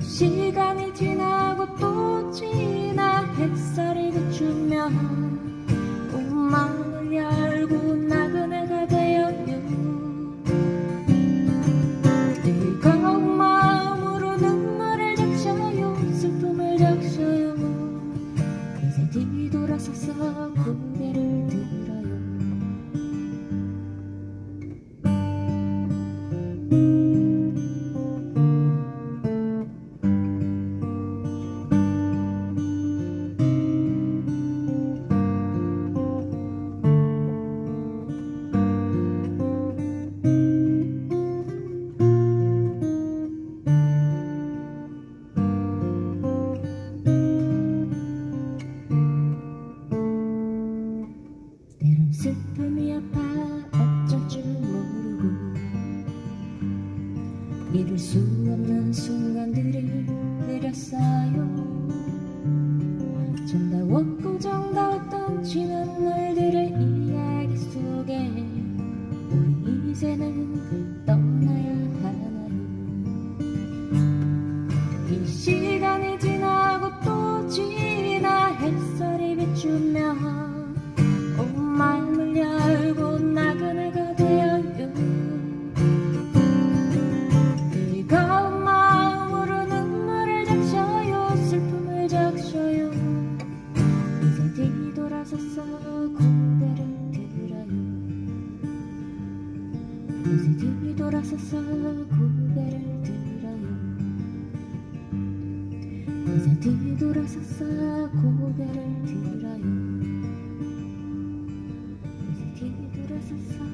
시간이 지나고 또 지나 햇살이 비추면 온 마음을 열고 나그네가 되어요. 뜨거운 마음으로 눈물을 적셔요. 슬픔을 적셔요 슬픔이 아파 어쩔 줄 모르고 이룰 수 없는 순간들을 그렸어요. 정다웠고 정다 떨어졌어. 고개를 들어요. 이제 등이 돌아섰어.